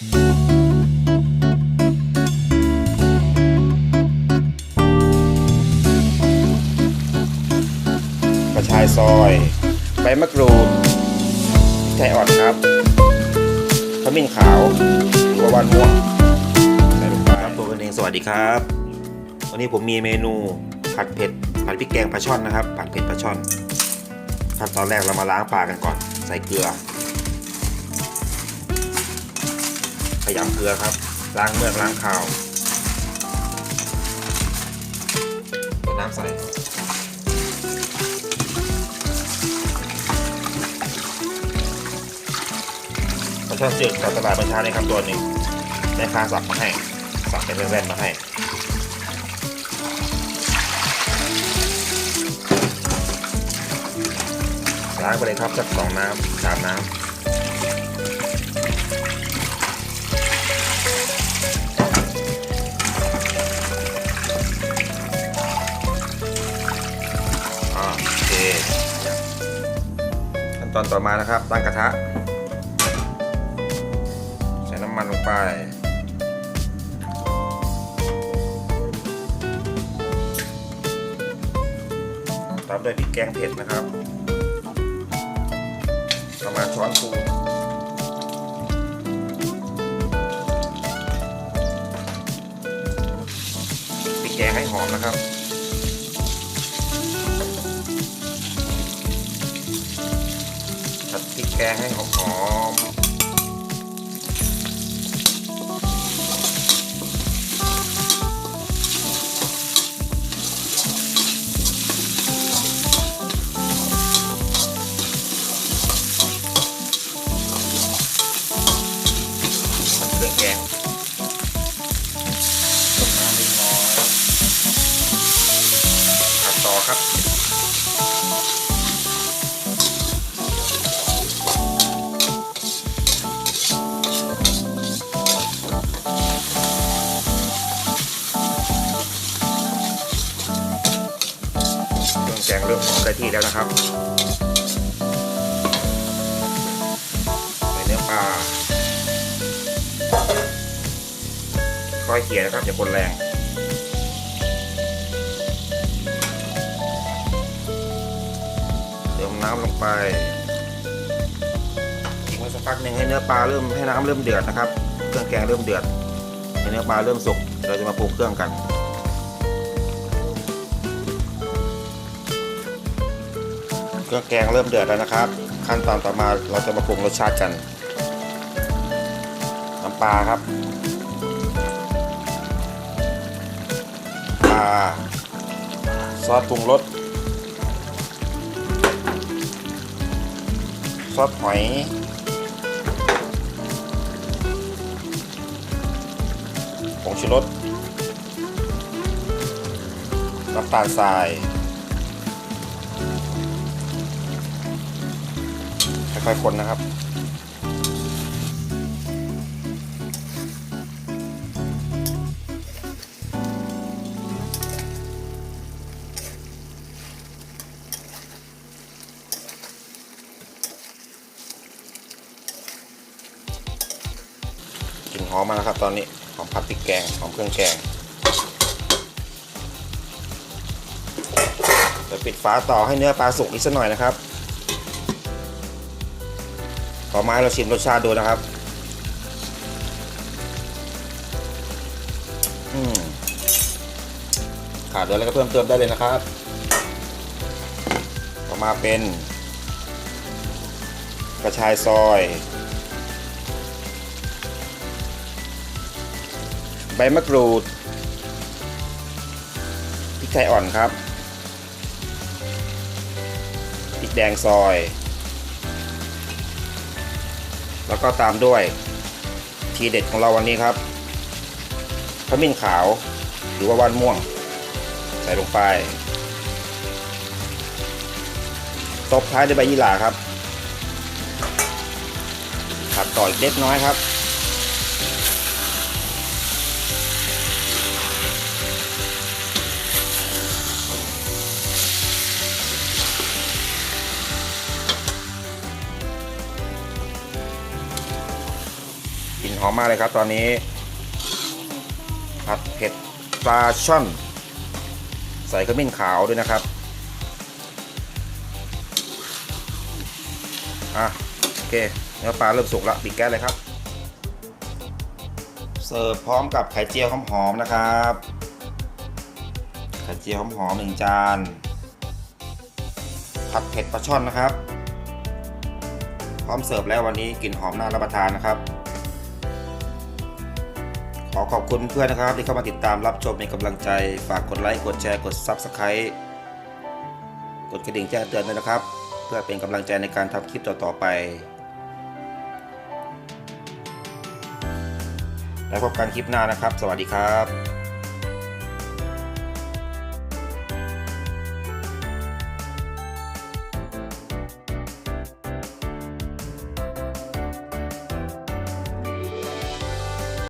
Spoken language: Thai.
กระชายซอย ใบมะกรูดพริกไทยอ่อนครับขมิ้นขาวหรือว่าวันม่วงใส่ลงไปครับตัวกันเองสวัสดีครับ วันนี้ผมมีเมนูผัดเผ็ดผัดพริกแกงปลาช่อนนะครับ ผัดเผ็ดปลาช่อนขั้นตอนแรกเรามาล้างปลากันก่อน ใส่เกลือ ยำเกลือครับ ล้างเมือกล้างคาวเอาน้ำใส่ปลาช่อนจืดจากตลาดบัญชาในครับตัวหนึ่งแม่ค้าสับมาให้สับเป็นแว่นๆมาให้ล้างไปเลยครับสักสองน้ำสามน้ำ นตอนต่อมานะครับ ตั้งกระทะ ใส่น้ำมันลงไปตามด้วยพริกแกงเผ็ดนะครับ ประมาณช้อนคูพริกแกงให้หอมนะครับ แกงให้หอมๆ รื่องแกงเริ่มหอมได้ที่แล้วนะครับใส่เนื้อปลาค่อยเขี่ยนะครับอย่าคนแรงเติมน้ำลงไปทิ้งไว้สักพักหนึ่งให้เนื้อปลาเริ่มให้น้ำเริ่มเดือดนะครับ เครื่องแกงเริ่มเดือดให้เนื้อปลาเริ่มสุกเราจะมาปรุงเครื่องกัน เครื่องแกงเริ่มเดือดแล้วนะครับ ขั้นตอนต่อมาเราจะมาปรุงรสชาติกัน น้ำปลาครับปลาซอสปรุงรสซอสหอยผงชูรสน้ำตาลทราย ค่อยๆคนนะครับ กลิ่นหอมมาแล้วครับตอนนี้หอมผัดพริกแกงหอมเครื่องแกงเดี๋ยวปิดฝาต่อให้เนื้อปลาสุกอีกสักหน่อยนะครับ ต่อมาให้เราชิมรสชาติดูนะครับ อืมขาดเหลืออะไรก็เพิ่มเติมได้เลยนะครับ ต่อมาเป็น กระชายซอย ใบมะกรูดพริกไทยอ่อนครับพริกแดงซอย แล้วก็ตามด้วยทีเด็ดของเราวันนี้ครับขมิ้นขาวหรือว่าว่านม่วง ใส่ลงไปตบท้ายด้วยใบยี่หร่าครับผัดต่ออีกเล็กน้อยครับ หอมมากเลยครับตอนนี้ ผัดเผ็ดปลาช่อน ใส่ขมิ้นขาวด้วยนะครับ อะ โอเคเนื้อปลาเริ่มสุกแล้วปิดแก๊สเลยครับ เสิร์ฟพร้อมกับไข่เจียวหอมๆนะครับ ไข่เจียวหอมๆหนึ่งจาน ผัดเผ็ดปลาช่อนนะครับ พร้อมเสิร์ฟแล้ววันนี้กลิ่นหอมน่ารับประทานนะครับ ขอขอบคุณเพื่อนนะครับที่เข้ามาติดตามรับชมเป็นกำลังใจ ฝากกดไลค์กดแชร์กด Subscribe กดกระดิ่งแจ้งเตือนด้วยนะครับ เพื่อเป็นกำลังใจในการทำคลิปต่อๆไป แล้วพบกันคลิปหน้านะครับ สวัสดีครับ